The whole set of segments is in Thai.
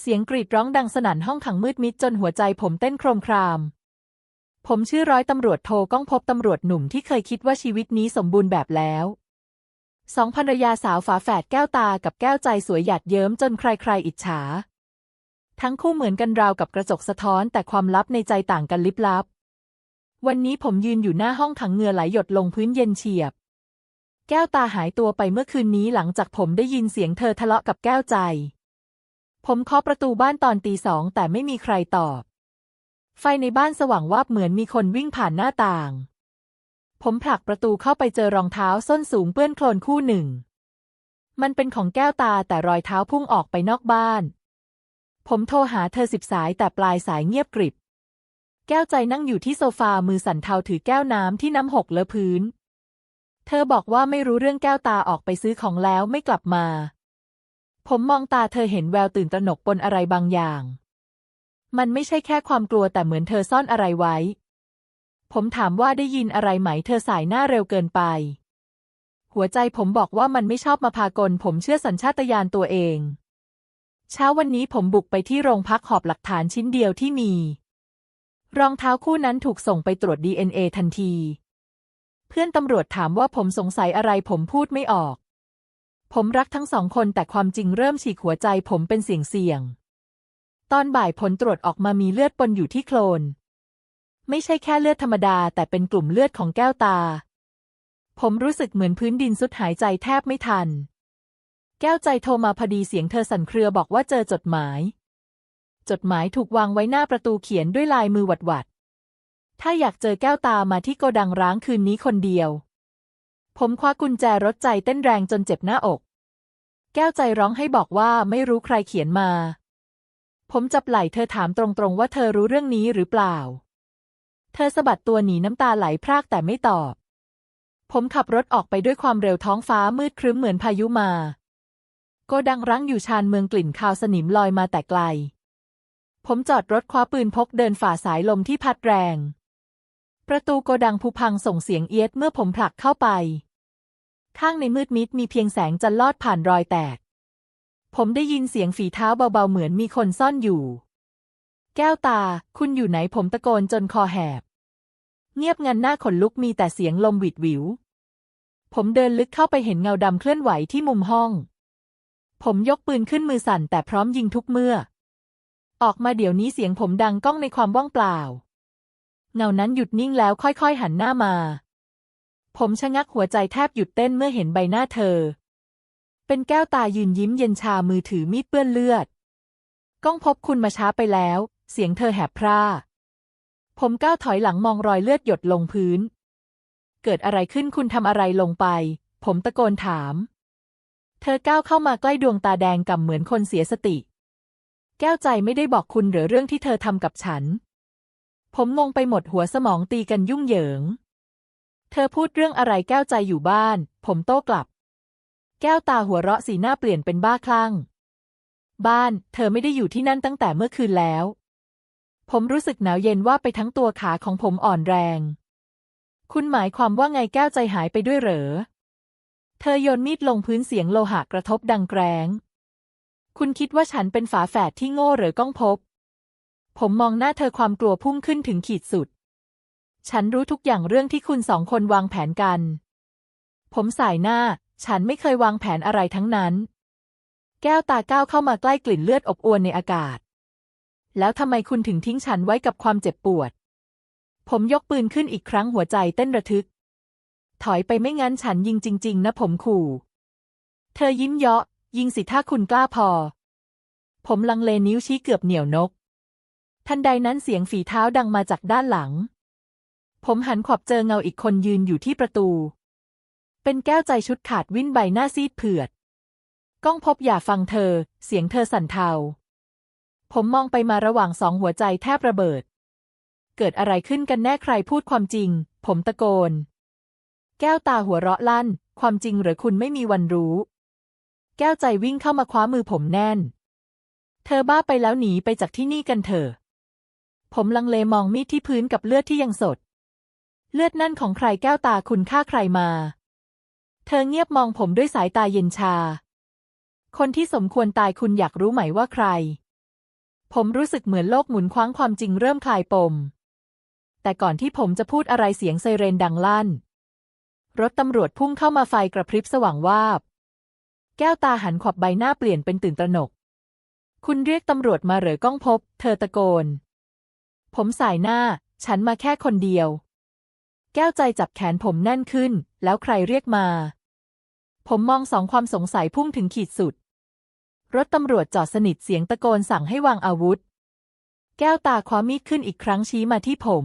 เสียงกรีดร้องดังสนั่นห้องขังมืดมิดจนหัวใจผมเต้นโครมคราม ผมชื่อร้อยตำรวจโทก้องพบตำรวจหนุ่มที่เคยคิดว่าชีวิตนี้สมบูรณ์แบบแล้ว สองภรรยาสาวฝาแฝดแก้วตากับแก้วใจสวยหยาดเยิ้มจนใครๆอิจฉา ทั้งคู่เหมือนกันราวกับกระจกสะท้อนแต่ความลับในใจต่างกันลิบลับ วันนี้ผมยืนอยู่หน้าห้องขังเงื่อไหลหยดลงพื้นเย็นเฉียบ แก้วตาหายตัวไปเมื่อคืนนี้หลังจากผมได้ยินเสียงเธอทะเลาะกับแก้วใจ ผมเคาะประตูบ้านตอนตีสองแต่ไม่มีใครตอบ ไฟในบ้านสว่างวาบเหมือนมีคนวิ่งผ่านหน้าต่าง ผมผลักประตูเข้าไปเจอรองเท้าส้นสูงเปื้อนโคลนคู่หนึ่ง มันเป็นของแก้วตาแต่รอยเท้าพุ่งออกไปนอกบ้าน ผมโทรหาเธอสิบสายแต่ปลายสายเงียบกริบ แก้วใจนั่งอยู่ที่โซฟามือสั่นเทาถือแก้วน้ำที่น้ำหกเลอะพื้น เธอบอกว่าไม่รู้เรื่องแก้วตาออกไปซื้อของแล้วไม่กลับมา ผมมองตาเธอเห็นแววตื่นตระหนกปนอะไรบางอย่าง มันไม่ใช่แค่ความกลัวแต่เหมือนเธอซ่อนอะไรไว้ ผมถามว่าได้ยินอะไรไหม เธอสายหน้าเร็วเกินไป หัวใจผมบอกว่ามันไม่ชอบมาพากล ผมเชื่อสัญชาตญาณตัวเอง เช้าวันนี้ผมบุกไปที่โรงพักหอบหลักฐานชิ้นเดียวที่มี รองเท้าคู่นั้นถูกส่งไปตรวจ DNA ทันที เพื่อนตำรวจถามว่าผมสงสัยอะไรผมพูดไม่ออก ผมรักทั้งสองคนแต่ความจริงเริ่มฉีกหัวใจผมเป็นเสียงเสียงๆตอนบ่ายผลตรวจออกมามีเลือดปนอยู่ที่โคลน ไม่ใช่แค่เลือดธรรมดา แต่เป็นกลุ่มเลือดของแก้วตา ผมรู้สึกเหมือนพื้นดินสุดหายใจแทบไม่ทัน แก้วใจโทรมาพอดีเสียงเธอสั่นเครือบอกว่าเจอจดหมาย จดหมายถูกวางไว้หน้าประตูเขียนด้วยลายมือหวัดๆถ้าอยากเจอแก้วตามาที่โกดังร้างคืนนี้คนเดียว ผมคว้ากุญแจรถใจเต้นแรงจนเจ็บหน้าอก แก้วใจร้องให้บอกว่าไม่รู้ใครเขียนมา ผมจับไหล่เธอถามตรงๆว่าเธอรู้เรื่องนี้หรือเปล่า เธอสะบัดตัวหนีน้ำตาไหลพรากแต่ไม่ตอบ ผมขับรถออกไปด้วยความเร็วท้องฟ้ามืดครึ้มเหมือนพายุมาโกดังรั้งอยู่ชานเมืองกลิ่นคาวสนิมลอยมาแต่ไกล ผมจอดรถคว้าปืนพกเดินฝ่าสายลมที่พัดแรง ประตูโกดังผุพังส่งเสียงเอียดเมื่อผมผลักเข้าไป ข้างในมืดมิดมีเพียงแสงจันลอดผ่านรอยแตก ผมได้ยินเสียงฝีเท้าเบาๆเหมือนมีคนซ่อนอยู่ แก้วตา คุณอยู่ไหนผมตะโกนจนคอแหบ เงียบงันหน้าขนลุกมีแต่เสียงลมหวิดหวิว ผมเดินลึกเข้าไปเห็นเงาดำเคลื่อนไหวที่มุมห้อง ผมยกปืนขึ้นมือสั่นแต่พร้อมยิงทุกเมื่อ ออกมาเดี๋ยวนี้เสียงผมดังก้องในความว่างเปล่า เงานั้นหยุดนิ่งแล้วค่อยๆหันหน้ามา ผมชะงักหัวใจแทบหยุดเต้นเมื่อเห็นใบหน้าเธอ เป็นแก้วตายืนยิ้มเย็นชามือถือมีดเปื้อนเลือด ก้องพบคุณมาช้าไปแล้ว เสียงเธอแหบพร่า ผมก้าวถอยหลังมองรอยเลือดหยดลงพื้น เกิดอะไรขึ้นคุณทำอะไรลงไป ผมตะโกนถาม เธอก้าวเข้ามาใกล้ดวงตาแดงก่ำเหมือนคนเสียสติ แก้วใจไม่ได้บอกคุณหรือเรื่องที่เธอทำกับฉัน ผมงงไปหมดหัวสมองตีกันยุ่งเหยิง เธอพูดเรื่องอะไรแก้วใจอยู่บ้าน ผมโต้กลับ แก้วตาหัวเราะสีหน้าเปลี่ยนเป็นบ้าคลั่ง บ้าน เธอไม่ได้อยู่ที่นั่นตั้งแต่เมื่อคืนแล้ว ผมรู้สึกหนาวเย็นว่าไปทั้งตัวขาของผมอ่อนแรง คุณหมายความว่าไงแก้วใจหายไปด้วยเหรอ เธอโยนมีดลงพื้นเสียงโลหะกระทบดังแกรงคุณคิดว่าฉันเป็นฝาแฝดที่โง่หรือก้องพบ ผมมองหน้าเธอความกลัวพุ่งขึ้นถึงขีดสุด ฉันรู้ทุกอย่างเรื่องที่คุณสองคนวางแผนกัน ผมสายหน้า ฉันไม่เคยวางแผนอะไรทั้งนั้น แก้วตาก้าวเข้ามาใกล้กลิ่นเลือดอบอวลในอากาศ แล้วทำไมคุณถึงทิ้งฉันไว้กับความเจ็บปวด ผมยกปืนขึ้นอีกครั้งหัวใจเต้นระทึก ถอยไปไม่งั้นฉันยิงจริง ๆ นะผมขู่ เธอยิ้มเยาะ ยิงสิถ้าคุณกล้าพอ ผมลังเลนิ้วชี้เกือบเหนี่ยวนกทันใดนั้นเสียงฝีเท้าดังมาจากด้านหลัง ผมหันขอบเจอเงาอีกคนยืนอยู่ที่ประตู เป็นแก้วใจชุดขาดวิ่นใบหน้าซีดเผือด ก้องพบอย่าฟังเธอ เสียงเธอสั่นเทา ผมมองไปมาระหว่างสองหัวใจแทบระเบิด เกิดอะไรขึ้นกันแน่ใครพูดความจริง ผมตะโกน แก้วตาหัวเราะลั่น ความจริงหรือคุณไม่มีวันรู้ แก้วใจวิ่งเข้ามาคว้ามือผมแน่น เธอบ้าไปแล้วหนีไปจากที่นี่กันเถอะผมลังเลมองมีดที่พื้นกับเลือดที่ยังสด เลือดนั่นของใครแก้วตาคุณฆ่าใครมา เธอเงียบมองผมด้วยสายตาเย็นชา คนที่สมควรตายคุณอยากรู้ไหมว่าใคร ผมรู้สึกเหมือนโลกหมุนคว้างความจริงเริ่มคลายปม แต่ก่อนที่ผมจะพูดอะไรเสียงไซเรนดังลั่น รถตำรวจพุ่งเข้ามาไฟกระพริบสว่างวาบ แก้วตาหันขวับใบหน้าเปลี่ยนเป็นตื่นตระหนก คุณเรียกตำรวจมาเหรอก้องพบ เธอตะโกน ผมสายหน้า ฉันมาแค่คนเดียว แก้วใจจับแขนผมแน่นขึ้น แล้วใครเรียกมา ผมมองสองความสงสัยพุ่งถึงขีดสุด รถตำรวจจอดสนิทเสียงตะโกนสั่งให้วางอาวุธ แก้วตาคว้ามีดขึ้นอีกครั้งชี้มาที่ผม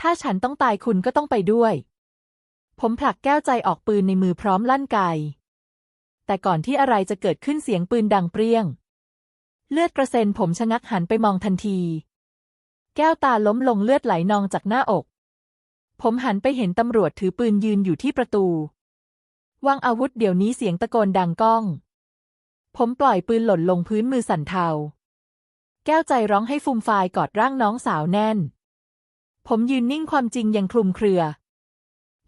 ถ้าฉันต้องตายคุณก็ต้องไปด้วย ผมผลักแก้วใจออกปืนในมือพร้อมลั่นไกแต่ก่อนที่อะไรจะเกิดขึ้นเสียงปืนดังเปรี้ยง เลือดกระเซ็นผมชะงักหันไปมองทันที แก้วตาล้มลงเลือดไหลนองจากหน้าอก ผมหันไปเห็นตำรวจถือปืนยืนอยู่ที่ประตู วางอาวุธเดี๋ยวนี้เสียงตะโกนดังก้อง ผมปล่อยปืนหล่นลงพื้นมือสั่นเทา แก้วใจร้องให้ฟูมฟายกอดร่างน้องสาวแน่น ผมยืนนิ่งความจริงยังคลุมเครือ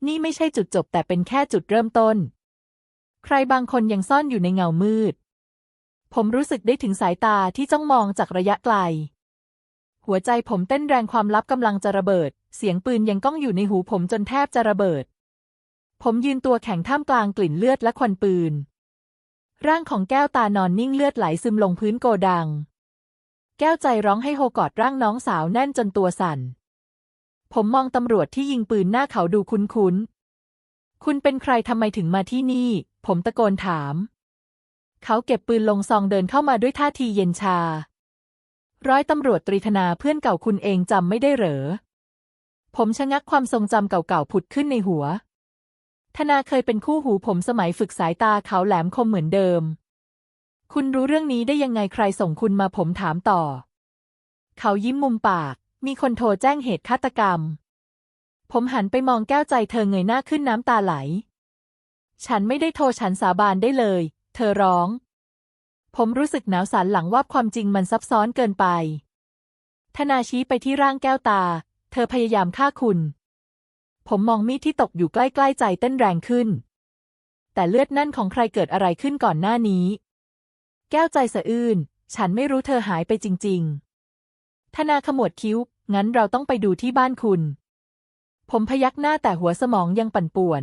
นี่ไม่ใช่จุดจบแต่เป็นแค่จุดเริ่มต้น ใครบางคนยังซ่อนอยู่ในเงามืด ผมรู้สึกได้ถึงสายตาที่จ้องมองจากระยะไกล หัวใจผมเต้นแรงความลับกำลังจะระเบิด เสียงปืนยังก้องอยู่ในหูผมจนแทบจะระเบิด ผมยืนตัวแข็งท่ามกลางกลิ่นเลือดและควันปืน ร่างของแก้วตานอนนิ่งเลือดไหลซึมลงพื้นโกดัง แก้วใจร้องให้โฮกอดร่างน้องสาวแน่นจนตัวสั่น ผมมองตำรวจที่ยิงปืนหน้าเขาดูคุ้นๆ คุณเป็นใครทำไมถึงมาที่นี่ ผมตะโกนถาม เขาเก็บปืนลงซองเดินเข้ามาด้วยท่าทีเย็นชา ร้อยตำรวจตรีธนาเพื่อนเก่าคุณเองจำไม่ได้เหรอ ผมชะงักความทรงจำเก่าๆผุดขึ้นในหัว ธนาเคยเป็นคู่หูผมสมัยฝึกสายตาเขาแหลมคมเหมือนเดิม คุณรู้เรื่องนี้ได้ยังไงใครส่งคุณมาผมถามต่อ เขายิ้มมุมปาก มีคนโทรแจ้งเหตุฆาตกรรม ผมหันไปมองแก้วใจเธอเงยหน้าขึ้นน้ำตาไหล ฉันไม่ได้โทรฉันสาบานได้เลย เธอร้อง ผมรู้สึกหนาวสันหลังว่าความจริงมันซับซ้อนเกินไป ธนาชี้ไปที่ร่างแก้วตา เธอพยายามฆ่าคุณ ผมมองมีดที่ตกอยู่ใกล้ๆใจเต้นแรงขึ้น แต่เลือดนั่นของใครเกิดอะไรขึ้นก่อนหน้านี้ แก้วใจสะอื้น ฉันไม่รู้เธอหายไปจริง ๆ ธนาขมวดคิ้ว งั้นเราต้องไปดูที่บ้านคุณ ผมพยักหน้าแต่หัวสมองยังปั่นป่วน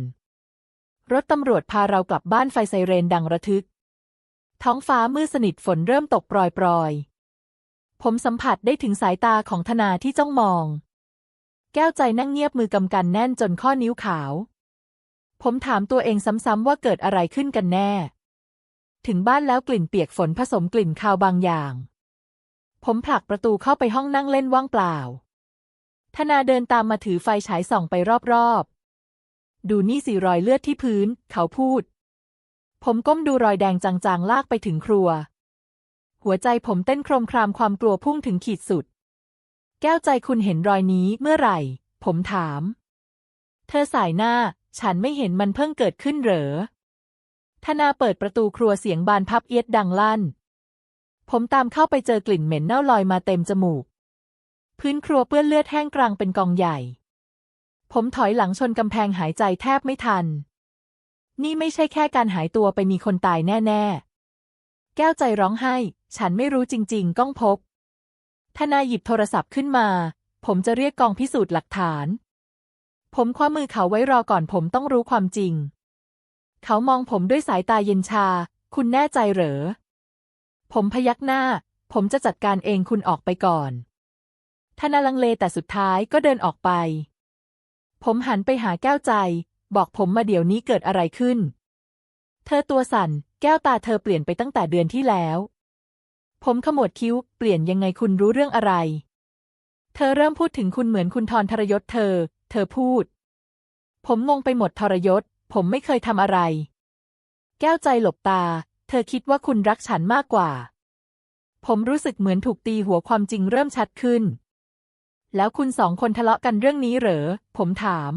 รถตำรวจพาเรากลับบ้านไฟไซเรนดังระทึก ท้องฟ้ามืดสนิทฝนเริ่มตกปรอยๆ ผมสัมผัสได้ถึงสายตาของธนาที่จ้องมอง แก้วใจนั่งเงียบมือกำกันแน่นจนข้อนิ้วขาว ผมถามตัวเองซ้ำๆว่าเกิดอะไรขึ้นกันแน่ ถึงบ้านแล้วกลิ่นเปียกฝนผสมกลิ่นคาวบางอย่าง ผมผลักประตูเข้าไปห้องนั่งเล่นว่างเปล่า ธนาเดินตามมาถือไฟฉายส่องไปรอบๆ ดูนี่สิรอยเลือดที่พื้น เขาพูด ผมก้มดูรอยแดงจางๆ ลากไปถึงครัว หัวใจผมเต้นโครมครามความกลัวพุ่งถึงขีดสุด แก้วใจคุณเห็นรอยนี้เมื่อไหร่ ผมถาม เธอสายหน้า ฉันไม่เห็นมันเพิ่งเกิดขึ้นเหรอ ธนาเปิดประตูครัวเสียงบานพับเอียดดังลั่น ผมตามเข้าไปเจอกลิ่นเหม็นเน่าลอยมาเต็มจมูก พื้นครัวเปื้อนเลือดแห้งกลางเป็นกองใหญ่ ผมถอยหลังชนกำแพงหายใจแทบไม่ทัน นี่ไม่ใช่แค่การหายตัวไปมีคนตายแน่ ๆ แก้วใจร้องไห้ ฉันไม่รู้จริง ๆ ก้องพบ ทนายหยิบโทรศัพท์ขึ้นมา ผมจะเรียกกองพิสูจน์หลักฐาน ผมคว้ามือเขาไว้รอก่อนผมต้องรู้ความจริง เขามองผมด้วยสายตาเย็นชา คุณแน่ใจเหรอ ผมพยักหน้า ผมจะจัดการเองคุณออกไปก่อนทนาลังเลแต่สุดท้ายก็เดินออกไป ผมหันไปหาแก้วใจ บอกผมมาเดี๋ยวนี้เกิดอะไรขึ้น เธอตัวสั่น แก้วตาเธอเปลี่ยนไปตั้งแต่เดือนที่แล้ว ผมขมวดคิ้ว เปลี่ยนยังไงคุณรู้เรื่องอะไร เธอเริ่มพูดถึงคุณเหมือนคุณทรทรยศเธอ เธอพูด ผมงงไปหมดทรยศ ผมไม่เคยทำอะไร แก้วใจหลบตา เธอคิดว่าคุณรักฉันมากกว่า ผมรู้สึกเหมือนถูกตีหัวความจริงเริ่มชัดขึ้นแล้วคุณสองคนทะเลาะกันเรื่องนี้เหรอ ผมถาม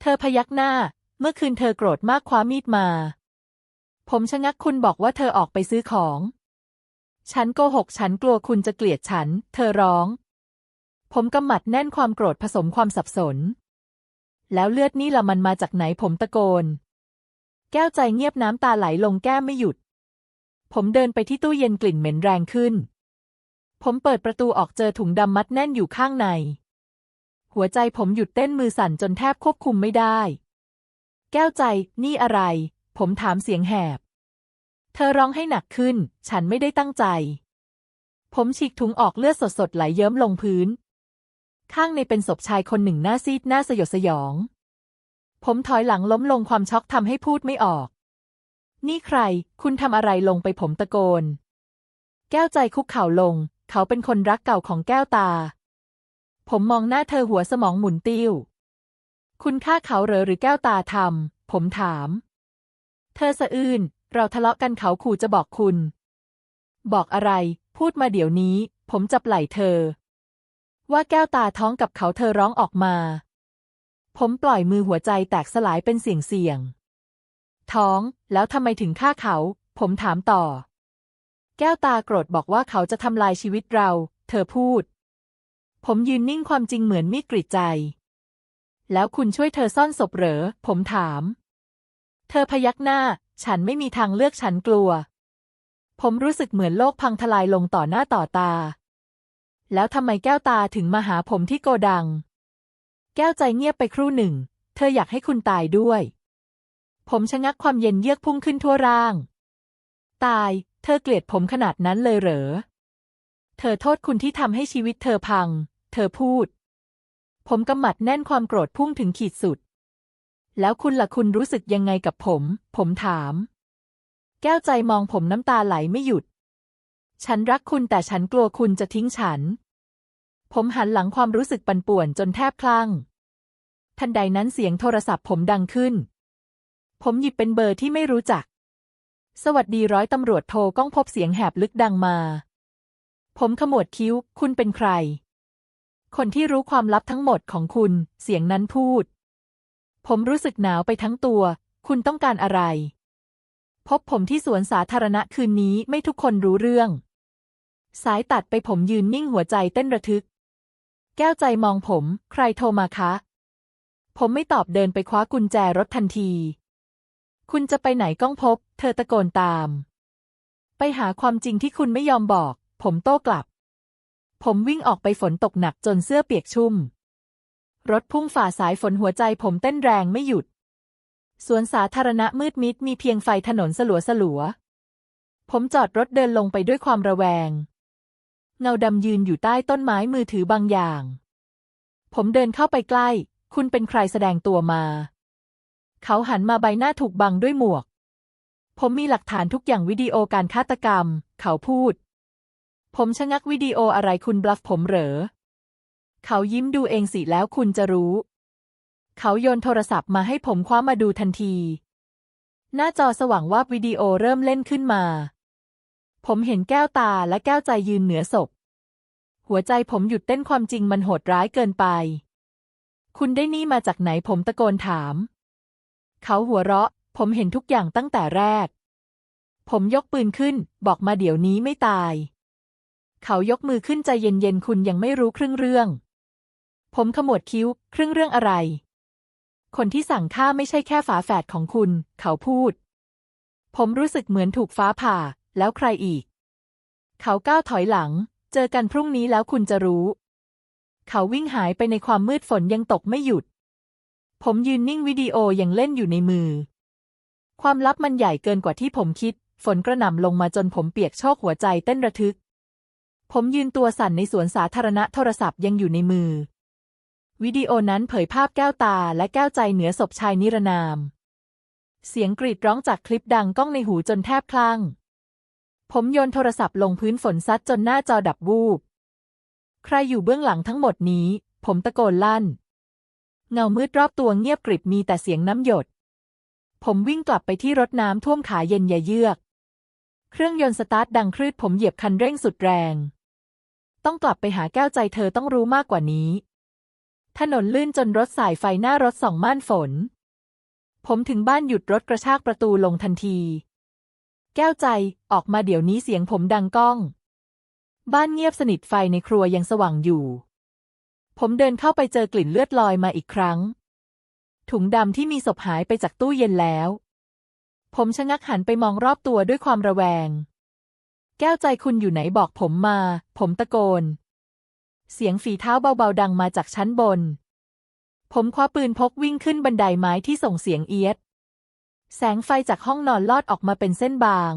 เธอพยักหน้า เมื่อคืนเธอโกรธมากคว้ามีดมา ผมชะงักคุณบอกว่าเธอออกไปซื้อของ ฉันโกหกฉันกลัวคุณจะเกลียดฉัน เธอร้อง ผมกำหมัดแน่นความโกรธผสมความสับสน แล้วเลือดนี่ละมันมาจากไหนผมตะโกน แก้วใจเงียบน้ำตาไหลลงแก้มไม่หยุด ผมเดินไปที่ตู้เย็นกลิ่นเหม็นแรงขึ้น ผมเปิดประตูออกเจอถุงดำมัดแน่นอยู่ข้างใน หัวใจผมหยุดเต้นมือสั่นจนแทบควบคุมไม่ได้ แก้วใจ นี่อะไร ผมถามเสียงแหบ เธอร้องให้หนักขึ้น ฉันไม่ได้ตั้งใจ ผมฉีกถุงออกเลือดสดๆไหลเยิ้มลงพื้น ข้างในเป็นศพชายคนหนึ่งหน้าซีดหน้าสยดสยอง ผมถอยหลังล้มลงความช็อกทำให้พูดไม่ออก นี่ใคร คุณทำอะไรลงไปผมตะโกน แก้วใจคุกเข่าลง เขาเป็นคนรักเก่าของแก้วตา ผมมองหน้าเธอหัวสมองหมุนติ้ว คุณฆ่าเขาเหรอหรือแก้วตาทำผมถาม เธอสะอื้น เราทะเลาะกันเขาขู่จะบอกคุณ บอกอะไร พูดมาเดี๋ยวนี้ ผมจับไหล่เธอ ว่าแก้วตาท้องกับเขาเธอร้องออกมา ผมปล่อยมือหัวใจแตกสลายเป็นเสียงเสียง ท้อง แล้วทำไมถึงฆ่าเขา ผมถามต่อ แก้วตาโกรธบอกว่าเขาจะทำลายชีวิตเรา เธอพูด ผมยืนนิ่งความจริงเหมือนมีดกรีดใจ แล้วคุณช่วยเธอซ่อนศพเหรอ ผมถาม เธอพยักหน้า ฉันไม่มีทางเลือกฉันกลัว ผมรู้สึกเหมือนโลกพังทลายลงต่อหน้าต่อตา แล้วทำไมแก้วตาถึงมาหาผมที่โกดัง แก้วใจเงียบไปครู่หนึ่ง เธออยากให้คุณตายด้วย ผมชะงักความเย็นเยือกพุ่งขึ้นทั่วร่าง ตาย เธอเกลียดผมขนาดนั้นเลยเหรอ เธอโทษคุณที่ทำให้ชีวิตเธอพัง เธอพูด ผมกำหมัดแน่นความโกรธพุ่งถึงขีดสุด แล้วคุณล่ะคุณรู้สึกยังไงกับผม ผมถาม แก้วใจมองผมน้ำตาไหลไม่หยุด ฉันรักคุณแต่ฉันกลัวคุณจะทิ้งฉัน ผมหันหลังความรู้สึกปั่นป่วนจนแทบคลั่ง ทันใดนั้นเสียงโทรศัพท์ผมดังขึ้น ผมหยิบเป็นเบอร์ที่ไม่รู้จัก สวัสดีร้อยตำรวจโทก้องพบเสียงแหบลึกดังมา ผมขมวดคิ้ว คุณเป็นใคร คนที่รู้ความลับทั้งหมดของคุณ เสียงนั้นพูด ผมรู้สึกหนาวไปทั้งตัว คุณต้องการอะไร พบผมที่สวนสาธารณะคืนนี้ไม่ทุกคนรู้เรื่อง สายตัดไปผมยืนนิ่งหัวใจเต้นระทึก แก้วใจมองผม ใครโทรมาคะ ผมไม่ตอบเดินไปคว้ากุญแจรถทันที คุณจะไปไหนก้องพบ เธอตะโกนตาม ไปหาความจริงที่คุณไม่ยอมบอก ผมโต้กลับ ผมวิ่งออกไปฝนตกหนักจนเสื้อเปียกชุ่ม รถพุ่งฝ่าสายฝนหัวใจผมเต้นแรงไม่หยุด สวนสาธารณะมืดมิดมีเพียงไฟถนนสลัวสลัว ผมจอดรถเดินลงไปด้วยความระแวง เงาดำยืนอยู่ใต้ต้นไม้มือถือบางอย่าง ผมเดินเข้าไปใกล้ คุณเป็นใครแสดงตัวมา เขาหันมาใบหน้าถูกบังด้วยหมวก ผมมีหลักฐานทุกอย่างวิดีโอการฆาตกรรม เขาพูด ผมชะงักวิดีโออะไรคุณบลัฟผมเหรอ เขายิ้มดูเองสิแล้วคุณจะรู้ เขาโยนโทรศัพท์มาให้ผมคว้ามาดูทันที หน้าจอสว่างวาบวิดีโอเริ่มเล่นขึ้นมา ผมเห็นแก้วตาและแก้วใจยืนเหนือศพ หัวใจผมหยุดเต้นความจริงมันโหดร้ายเกินไป คุณได้นี่มาจากไหนผมตะโกนถาม เขาหัวเราะ ผมเห็นทุกอย่างตั้งแต่แรก ผมยกปืนขึ้น บอกมาเดี๋ยวนี้ไม่ตาย เขายกมือขึ้นใจเย็นๆ คุณยังไม่รู้ครึ่งเรื่อง ผมขมวดคิ้ว ครึ่งเรื่องอะไร คนที่สั่งฆ่าไม่ใช่แค่ฝาแฝดของคุณ เขาพูด ผมรู้สึกเหมือนถูกฟ้าผ่า แล้วใครอีก เขาก้าวถอยหลัง เจอกันพรุ่งนี้แล้วคุณจะรู้ เขาวิ่งหายไปในความมืดฝนยังตกไม่หยุด ผมยืนนิ่งวิดีโอยังเล่นอยู่ในมือ ความลับมันใหญ่เกินกว่าที่ผมคิด ฝนกระหน่ำลงมาจนผมเปียกโชกหัวใจเต้นระทึก ผมยืนตัวสั่นในสวนสาธารณะโทรศัพท์ยังอยู่ในมือ วิดีโอนั้นเผยภาพแก้วตาและแก้วใจเหนือศพชายนิรนาม เสียงกรีดร้องจากคลิปดังก้องในหูจนแทบคลั่ง ผมโยนโทรศัพท์ลงพื้นฝนซัดจนหน้าจอดับวูบ ใครอยู่เบื้องหลังทั้งหมดนี้ ผมตะโกนลั่น เงามืดรอบตัวเงียบกริบมีแต่เสียงน้ำหยด ผมวิ่งกลับไปที่รถน้ำท่วมขาเย็นยาเยือก เครื่องยนต์สตาร์ทดังครืดผมเหยียบคันเร่งสุดแรง ต้องกลับไปหาแก้วใจเธอต้องรู้มากกว่านี้ ถนนลื่นจนรถสายไฟหน้ารถส่องม่านฝน ผมถึงบ้านหยุดรถกระชากประตูลงทันที แก้วใจออกมาเดี๋ยวนี้เสียงผมดังก้อง บ้านเงียบสนิทไฟในครัวยังสว่างอยู่ ผมเดินเข้าไปเจอกลิ่นเลือดลอยมาอีกครั้ง ถุงดำที่มีศพหายไปจากตู้เย็นแล้ว ผมชะงักหันไปมองรอบตัวด้วยความระแวง แก้วใจคุณอยู่ไหนบอกผมมา ผมตะโกน เสียงฝีเท้าเบาๆดังมาจากชั้นบน ผมคว้าปืนพกวิ่งขึ้นบันไดไม้ที่ส่งเสียงเอียด แสงไฟจากห้องนอนลอดออกมาเป็นเส้นบาง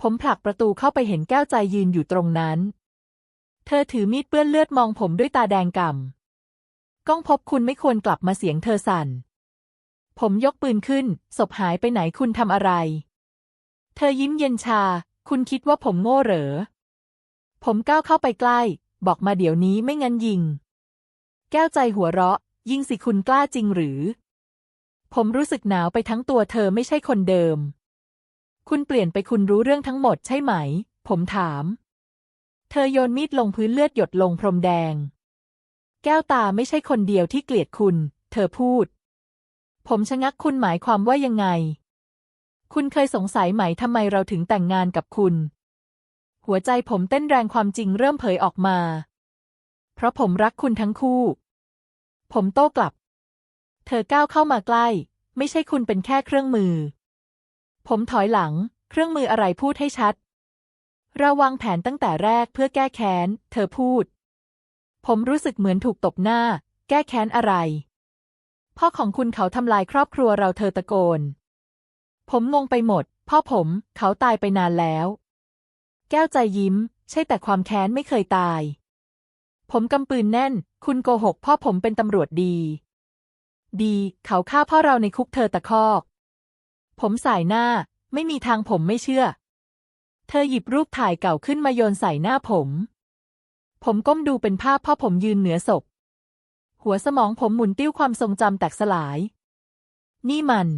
ผมผลักประตูเข้าไปเห็นแก้วใจยืนอยู่ตรงนั้น เธอถือมีดเปื้อนเลือดมองผมด้วยตาแดงก่ำก้องพบคุณไม่ควรกลับมาเสียงเธอสั่น ผมยกปืนขึ้น ศพหายไปไหนคุณทำอะไร เธอยิ้มเย็นชา คุณคิดว่าผมโง่เหรอ ผมก้าวเข้าไปใกล้ บอกมาเดี๋ยวนี้ไม่งั้นยิง แก้วใจหัวเราะ ยิงสิคุณกล้าจริงหรือ ผมรู้สึกหนาวไปทั้งตัวเธอไม่ใช่คนเดิม คุณเปลี่ยนไปคุณรู้เรื่องทั้งหมดใช่ไหม ผมถาม เธอโยนมีดลงพื้นเลือดหยดลงพรมแดง แก้วตาไม่ใช่คนเดียวที่เกลียดคุณ เธอพูด ผมชะงักคุณหมายความว่ายังไง คุณเคยสงสัยไหมทำไมเราถึงแต่งงานกับคุณ หัวใจผมเต้นแรงความจริงเริ่มเผยออกมา เพราะผมรักคุณทั้งคู่ ผมโต้กลับ เธอก้าวเข้ามาใกล้ ไม่ใช่คุณเป็นแค่เครื่องมือ ผมถอยหลัง เครื่องมืออะไรพูดให้ชัดเราวางแผนตั้งแต่แรกเพื่อแก้แค้น เธอพูด ผมรู้สึกเหมือนถูกตบหน้า แก้แค้นอะไร พ่อของคุณเขาทำลายครอบครัวเราเธอตะโกน ผมงงไปหมด พ่อผมเขาตายไปนานแล้ว แก้วใจยิ้ม ใช่แต่ความแค้นไม่เคยตาย ผมกำปืนแน่น คุณโกหก พ่อผมเป็นตำรวจดี ดี เขาฆ่าพ่อเราในคุกเธอตะคอก ผมสายหน้า ไม่มีทางผมไม่เชื่อ เธอหยิบรูปถ่ายเก่าขึ้นมาโยนใส่หน้าผม ผมก้มดูเป็นภาพพ่อผมยืนเหนือศพหัวสมองผมหมุนติ้วความทรงจำแตกสลาย นี่มัน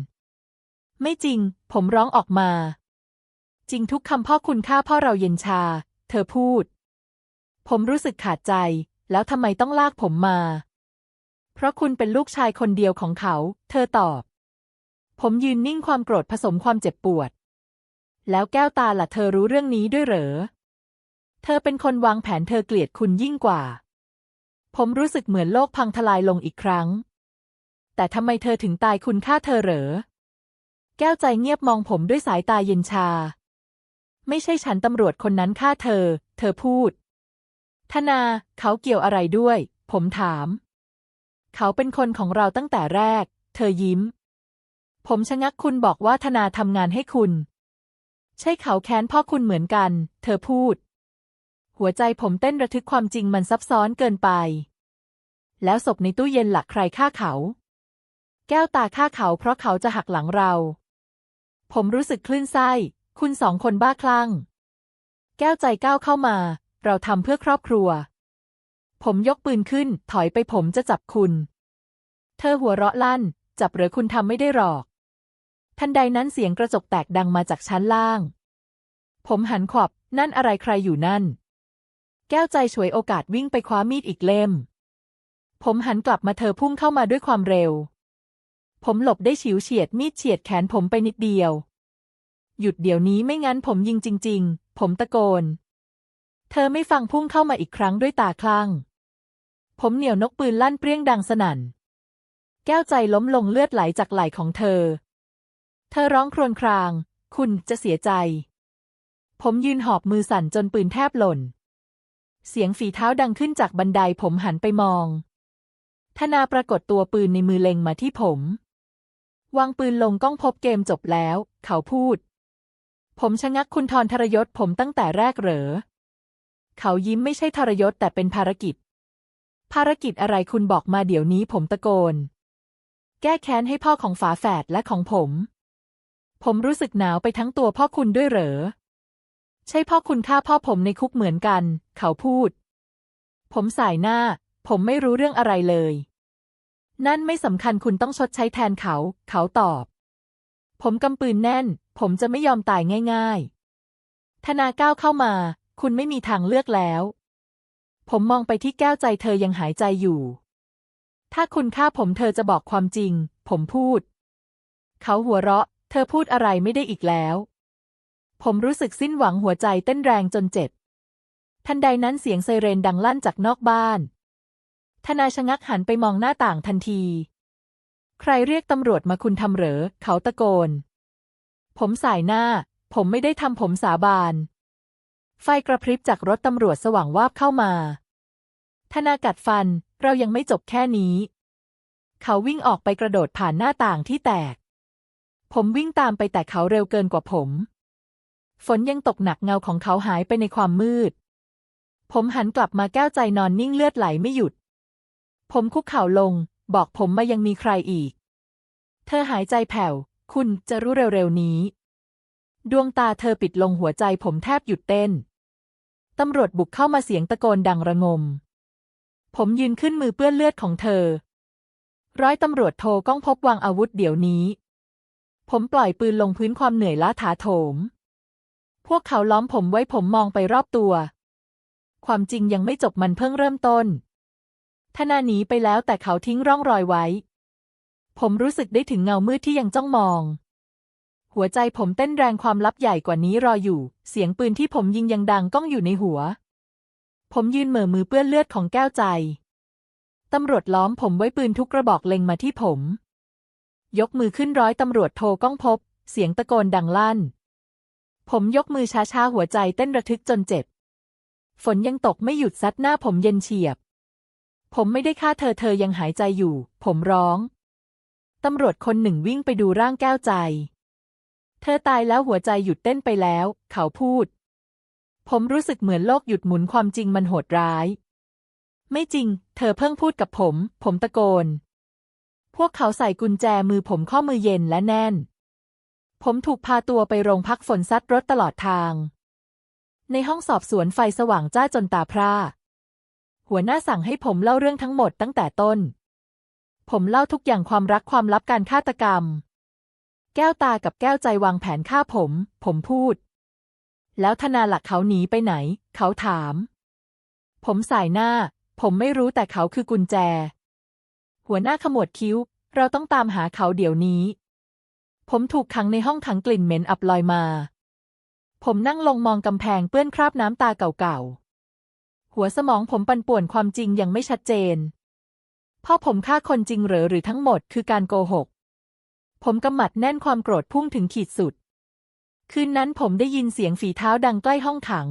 ไม่จริง ผมร้องออกมา จริงทุกคำพ่อคุณฆ่าพ่อเราเย็นชา เธอพูด ผมรู้สึกขาดใจ แล้วทำไมต้องลากผมมา เพราะคุณเป็นลูกชายคนเดียวของเขา เธอตอบ ผมยืนนิ่งความโกรธผสมความเจ็บปวด แล้วแก้วตาล่ะเธอรู้เรื่องนี้ด้วยเหรอ เธอเป็นคนวางแผนเธอเกลียดคุณยิ่งกว่า ผมรู้สึกเหมือนโลกพังทลายลงอีกครั้ง แต่ทำไมเธอถึงตายคุณฆ่าเธอเหรอ แก้วใจเงียบมองผมด้วยสายตาเย็นชา ไม่ใช่ฉันตำรวจคนนั้นฆ่าเธอ เธอพูด ธนา เขาเกี่ยวอะไรด้วย ผมถาม เขาเป็นคนของเราตั้งแต่แรก เธอยิ้ม ผมชะงักคุณบอกว่าธนาทำงานให้คุณ ใช่เขาแค้นพ่อคุณเหมือนกัน เธอพูด หัวใจผมเต้นระทึกความจริงมันซับซ้อนเกินไป แล้วศพในตู้เย็นหลักใครฆ่าเขา แก้วตาฆ่าเขาเพราะเขาจะหักหลังเรา ผมรู้สึกคลื่นไส้ คุณสองคนบ้าคลั่ง แก้วใจก้าวเข้ามา เราทำเพื่อครอบครัว ผมยกปืนขึ้น ถอยไปผมจะจับคุณ เธอหัวเราะลั่น จับหรือคุณทำไม่ได้หรอก ทันใดนั้นเสียงกระจกแตกดังมาจากชั้นล่าง ผมหันขวับนั่นอะไรใครอยู่นั่น แก้วใจฉวยโอกาสวิ่งไปคว้ามีดอีกเล่ม ผมหันกลับมาเธอพุ่งเข้ามาด้วยความเร็ว ผมหลบได้ฉิวเฉียดมีดเฉียดแขนผมไปนิดเดียว หยุดเดี๋ยวนี้ไม่งั้นผมยิงจริง ๆ ผมตะโกน เธอไม่ฟังพุ่งเข้ามาอีกครั้งด้วยตาคลั่ง ผมเหนี่ยวนกปืนลั่นเปรี้ยงดังสนั่น แก้วใจล้มลงเลือดไหลจากไหล่ของเธอ เธอร้องครวญคราง คุณจะเสียใจ ผมยืนหอบมือสั่นจนปืนแทบหล่น เสียงฝีเท้าดังขึ้นจากบันไดผมหันไปมองธนาปรากฏตัวปืนในมือเล็งมาที่ผม วางปืนลงก้องพบเกมจบแล้ว เขาพูด ผมชะงักคุณทรทรยศผมตั้งแต่แรกเหรอ เขายิ้มไม่ใช่ทรยศแต่เป็นภารกิจ ภารกิจอะไรคุณบอกมาเดี๋ยวนี้ผมตะโกน แก้แค้นให้พ่อของฝาแฝดและของผม ผมรู้สึกหนาวไปทั้งตัวพ่อคุณด้วยเหรอ ใช่พ่อคุณฆ่าพ่อผมในคุกเหมือนกัน เขาพูด ผมสายหน้า ผมไม่รู้เรื่องอะไรเลย นั่นไม่สำคัญคุณต้องชดใช้แทนเขา เขาตอบ ผมกำปืนแน่น ผมจะไม่ยอมตายง่ายๆ ธนาก้าวเข้ามา คุณไม่มีทางเลือกแล้ว ผมมองไปที่แก้วใจเธอยังหายใจอยู่ ถ้าคุณฆ่าผมเธอจะบอกความจริง ผมพูด เขาหัวเราะ เธอพูดอะไรไม่ได้อีกแล้ว ผมรู้สึกสิ้นหวังหัวใจเต้นแรงจนเจ็บ ทันใดนั้นเสียงไซเรนดังลั่นจากนอกบ้าน ธนาชะงักหันไปมองหน้าต่างทันที ใครเรียกตำรวจมาคุณทำเหรอ เขาตะโกน ผมสายหน้า ผมไม่ได้ทำผมสาบาน ไฟกระพริบจากรถตำรวจสว่างวาบเข้ามา ธนากัดฟัน เรายังไม่จบแค่นี้ เขาวิ่งออกไปกระโดดผ่านหน้าต่างที่แตก ผมวิ่งตามไปแต่เขาเร็วเกินกว่าผม ฝนยังตกหนักเงาของเขาหายไปในความมืด ผมหันกลับมาแก้วใจนอนนิ่งเลือดไหลไม่หยุด ผมคุกเข่าลง บอกผมมายังมีใครอีก เธอหายใจแผ่ว คุณจะรู้เร็วๆนี้ ดวงตาเธอปิดลงหัวใจผมแทบหยุดเต้น ตำรวจบุกเข้ามาเสียงตะโกนดังระงม ผมยืนขึ้นมือเปื้อนเลือดของเธอ ร้อยตำรวจโทก้องพบวางอาวุธเดี๋ยวนี้ ผมปล่อยปืนลงพื้นความเหนื่อยล้าถาโถม พวกเขาล้อมผมไว้ผมมองไปรอบตัว ความจริงยังไม่จบมันเพิ่งเริ่มต้น ธนาหนีไปแล้วแต่เขาทิ้งร่องรอยไว้ ผมรู้สึกได้ถึงเงามืดที่ยังจ้องมอง หัวใจผมเต้นแรงความลับใหญ่กว่านี้รออยู่ เสียงปืนที่ผมยิงยังดังก้องอยู่ในหัว ผมยืนเหม่อมือเปื้อนเลือดของแก้วใจ ตำรวจล้อมผมไว้ปืนทุกกระบอกเล็งมาที่ผม ยกมือขึ้นร้อยตำรวจโทก้องพบ เสียงตะโกนดังลั่น ผมยกมือช้าๆหัวใจเต้นระทึกจนเจ็บ ฝนยังตกไม่หยุดซัดหน้าผมเย็นเฉียบ ผมไม่ได้ฆ่าเธอเธอยังหายใจอยู่ ผมร้อง ตำรวจคนหนึ่งวิ่งไปดูร่างแก้วใจ เธอตายแล้วหัวใจหยุดเต้นไปแล้ว เขาพูด ผมรู้สึกเหมือนโลกหยุดหมุนความจริงมันโหดร้าย ไม่จริง เธอเพิ่งพูดกับผม ผมตะโกน พวกเขาใส่กุญแจมือผมข้อมือเย็นและแน่น ผมถูกพาตัวไปโรงพักฝนซัดรถตลอดทาง ในห้องสอบสวนไฟสว่างจ้าจนตาพร่า หัวหน้าสั่งให้ผมเล่าเรื่องทั้งหมดตั้งแต่ต้น ผมเล่าทุกอย่างความรักความลับการฆาตกรรม แก้วตากับแก้วใจวางแผนฆ่าผม ผมพูด แล้วธนาหลักเขาหนีไปไหน เขาถาม ผมสายหน้า ผมไม่รู้แต่เขาคือกุญแจ หัวหน้าขมวดคิ้ว เราต้องตามหาเขาเดี๋ยวนี้ ผมถูกขังในห้องขังกลิ่นเหม็นอับลอยมา ผมนั่งลงมองกำแพงเปื้อนคราบน้ำตาเก่าๆ หัวสมองผมปั่นป่วนความจริงยังไม่ชัดเจน พ่อผมฆ่าคนจริงเหรอหรือทั้งหมดคือการโกหก ผมกำหมัดแน่นความโกรธพุ่งถึงขีดสุด คืนนั้นผมได้ยินเสียงฝีเท้าดังใกล้ห้องขัง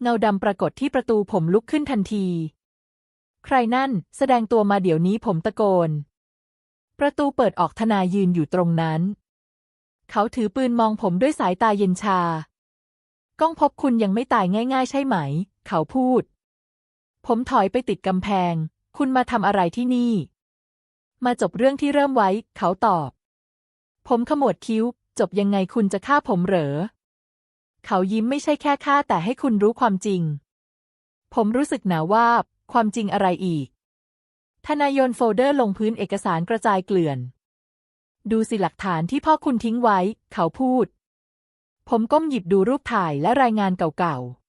เงาดำปรากฏที่ประตูผมลุกขึ้นทันที ใครนั่นแสดงตัวมาเดี๋ยวนี้ผมตะโกน ประตูเปิดออกทนายยืนอยู่ตรงนั้น เขาถือปืนมองผมด้วยสายตาเย็นชา ก้องพบคุณยังไม่ตายง่าย ๆ ใช่ไหม เขาพูด ผมถอยไปติดกำแพง คุณมาทำอะไรที่นี่ มาจบเรื่องที่เริ่มไว้ เขาตอบ ผมขมวดคิ้ว จบยังไงคุณจะฆ่าผมเหรอ เขายิ้มไม่ใช่แค่ฆ่าแต่ให้คุณรู้ความจริง ผมรู้สึกหนาวาบ ความจริงอะไรอีก ทนายโยนโฟลเดอร์ลงพื้นเอกสารกระจายเกลื่อน ดูสิหลักฐานที่พ่อคุณทิ้งไว้ เขาพูดผมก้มหยิบดูรูปถ่ายและรายงานเก่าๆ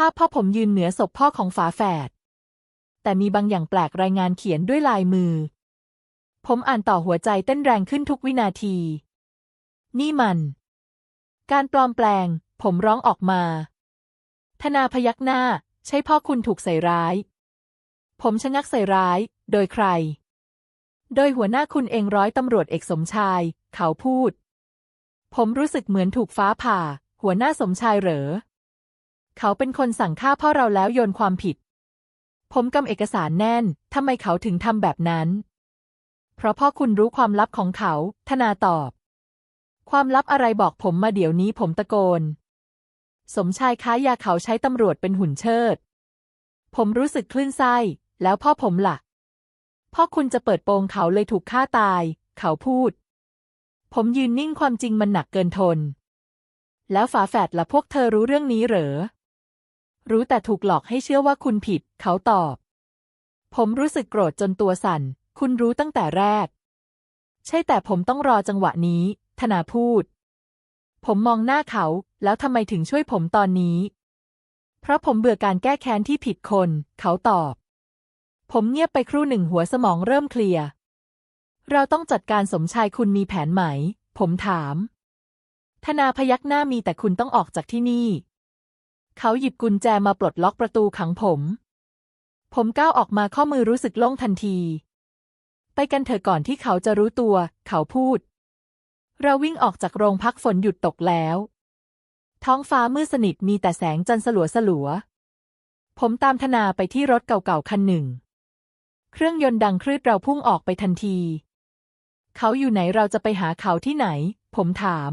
ภาพพ่อผมยืนเหนือศพพ่อของฝาแฝด แต่มีบางอย่างแปลกรายงานเขียนด้วยลายมือ ผมอ่านต่อหัวใจเต้นแรงขึ้นทุกวินาที นี่มัน การปลอมแปลง ผมร้องออกมา ธนาพยักหน้า ใช่พ่อคุณถูกใส่ร้าย ผมชะงักใส่ร้าย โดยใคร โดยหัวหน้าคุณเองร้อยตำรวจเอกสมชาย เขาพูด ผมรู้สึกเหมือนถูกฟ้าผ่า หัวหน้าสมชายเหรอ เขาเป็นคนสั่งฆ่าพ่อเราแล้วโยนความผิด ผมกำเอกสารแน่น ทำไมเขาถึงทำแบบนั้น เพราะพ่อคุณรู้ความลับของเขา ธนาตอบ ความลับอะไรบอกผมมาเดี๋ยวนี้ผมตะโกน สมชายค้ายาเขาใช้ตำรวจเป็นหุ่นเชิด ผมรู้สึกคลื่นไส้ แล้วพ่อผมล่ะ พ่อคุณจะเปิดโปงเขาเลยถูกฆ่าตาย เขาพูด ผมยืนนิ่งความจริงมันหนักเกินทนแล้วฝาแฝดละพวกเธอรู้เรื่องนี้เหรอ รู้แต่ถูกหลอกให้เชื่อว่าคุณผิด เขาตอบ ผมรู้สึกโกรธจนตัวสั่น คุณรู้ตั้งแต่แรก ใช่แต่ผมต้องรอจังหวะนี้ ธนาพูด ผมมองหน้าเขา แล้วทำไมถึงช่วยผมตอนนี้ เพราะผมเบื่อการแก้แค้นที่ผิดคน เขาตอบ ผมเงียบไปครู่หนึ่งหัวสมองเริ่มเคลียร์ เราต้องจัดการสมชายคุณมีแผนไหม ผมถาม ธนาพยักหน้ามีแต่คุณต้องออกจากที่นี่ เขาหยิบกุญแจมาปลดล็อกประตูขังผม ผมก้าวออกมาข้อมือรู้สึกโล่งทันที ไปกันเถอะก่อนที่เขาจะรู้ตัว เขาพูด เราวิ่งออกจากโรงพักฝนหยุดตกแล้ว ท้องฟ้ามืดสนิทมีแต่แสงจันทร์สลัวสลัว ผมตามธนาไปที่รถเก่าๆคันหนึ่ง เครื่องยนต์ดังครืดเราพุ่งออกไปทันที เขาอยู่ไหนเราจะไปหาเขาที่ไหน ผมถาม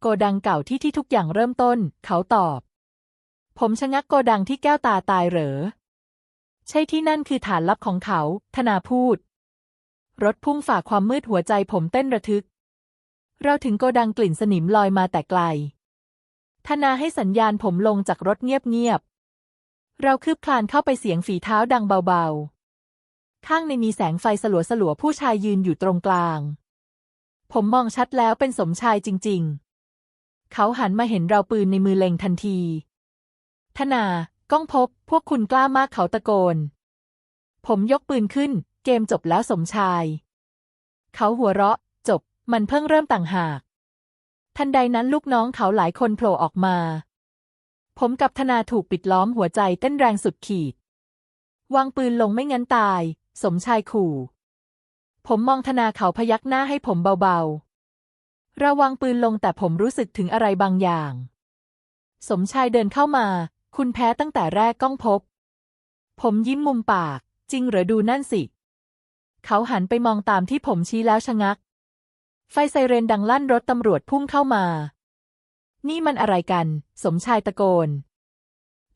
โกดังเก่าที่ที่ทุกอย่างเริ่มต้น เขาตอบ ผมชะงักโกดังที่แก้วตาตายเหรอ ใช่ที่นั่นคือฐานลับของเขา ธนาพูด รถพุ่งฝ่าความมืดหัวใจผมเต้นระทึก เราถึงโกดังกลิ่นสนิมลอยมาแต่ไกล ธนาให้สัญญาณผมลงจากรถเงียบๆ เราคืบคลานเข้าไปเสียงฝีเท้าดังเบาๆ ข้างในมีแสงไฟสลัวสลวๆผู้ชายยืนอยู่ตรงกลาง ผมมองชัดแล้วเป็นสมชายจริง ๆ เขาหันมาเห็นเราปืนในมือเล็งทันที ธนา ก้องพบ พวกคุณกล้ามากเขาตะโกน ผมยกปืนขึ้น เกมจบแล้วสมชาย เขาหัวเราะ จบ มันเพิ่งเริ่มต่างหาก ทันใดนั้นลูกน้องเขาหลายคนโผล่ออกมา ผมกับธนาถูกปิดล้อมหัวใจเต้นแรงสุดขีด วางปืนลงไม่งั้นตาย สมชายขู่ ผมมองธนาเขาพยักหน้าให้ผมเบาๆระวังปืนลงแต่ผมรู้สึกถึงอะไรบางอย่างสมชายเดินเข้ามา คุณแพ้ตั้งแต่แรกก้องพบ ผมยิ้มมุมปาก จริงเหรอดูนั่นสิ เขาหันไปมองตามที่ผมชี้แล้วชะงัก ไฟไซเรนดังลั่นรถตำรวจพุ่งเข้ามา นี่มันอะไรกัน สมชายตะโกน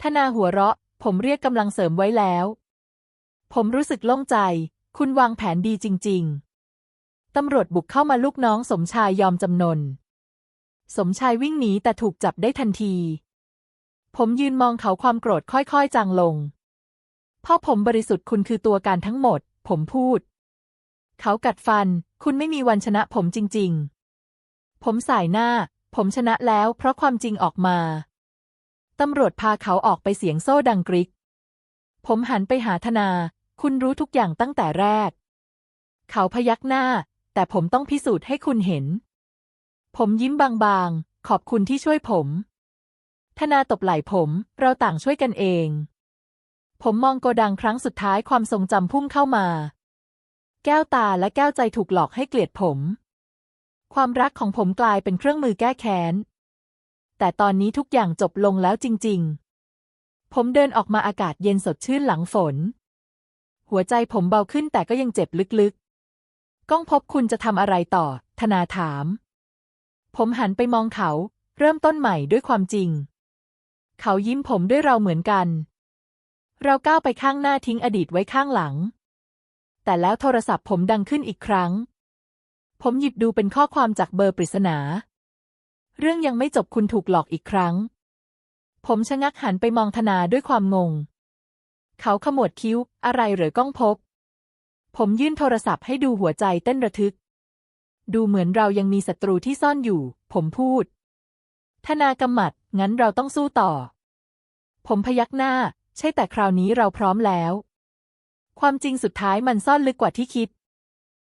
ธนาหัวเราะ ผมเรียกกำลังเสริมไว้แล้ว ผมรู้สึกโล่งใจ คุณวางแผนดีจริง ๆ ตำรวจบุกเข้ามาลูกน้องสมชายยอมจำนน สมชายวิ่งหนีแต่ถูกจับได้ทันที ผมยืนมองเขาความโกรธค่อยๆ จางลง พ่อผมบริสุทธิ์คุณคือตัวการทั้งหมด ผมพูด เขากัดฟัน คุณไม่มีวันชนะผมจริงๆ ผมสายหน้า ผมชนะแล้วเพราะความจริงออกมา ตำรวจพาเขาออกไปเสียงโซ่ดังกริก ผมหันไปหาธนา คุณรู้ทุกอย่างตั้งแต่แรก เขาพยักหน้า แต่ผมต้องพิสูจน์ให้คุณเห็น ผมยิ้มบางๆ ขอบคุณที่ช่วยผม ธนาตบไหล่ผม เราต่างช่วยกันเอง ผมมองโกดังครั้งสุดท้ายความทรงจำพุ่งเข้ามา แก้วตาและแก้วใจถูกหลอกให้เกลียดผม ความรักของผมกลายเป็นเครื่องมือแก้แค้น แต่ตอนนี้ทุกอย่างจบลงแล้วจริง ๆ ผมเดินออกมาอากาศเย็นสดชื่นหลังฝน หัวใจผมเบาขึ้นแต่ก็ยังเจ็บลึกๆ ก้องพบคุณจะทำอะไรต่อ ธนาถาม ผมหันไปมองเขา เริ่มต้นใหม่ด้วยความจริง เขายิ้มผมด้วยเราเหมือนกัน เราก้าวไปข้างหน้าทิ้งอดีตไว้ข้างหลัง แต่แล้วโทรศัพท์ผมดังขึ้นอีกครั้ง ผมหยิบดูเป็นข้อความจากเบอร์ปริศนา เรื่องยังไม่จบคุณถูกหลอกอีกครั้ง ผมชะงักหันไปมองธนาด้วยความงง เขาขมวดคิ้ว อะไรเหรอก้องพบ ผมยื่นโทรศัพท์ให้ดูหัวใจเต้นระทึก ดูเหมือนเรายังมีศัตรูที่ซ่อนอยู่ ผมพูด ธนากำหมัด งั้นเราต้องสู้ต่อ ผมพยักหน้า ใช่แต่คราวนี้เราพร้อมแล้ว ความจริงสุดท้ายมันซ่อนลึกกว่าที่คิด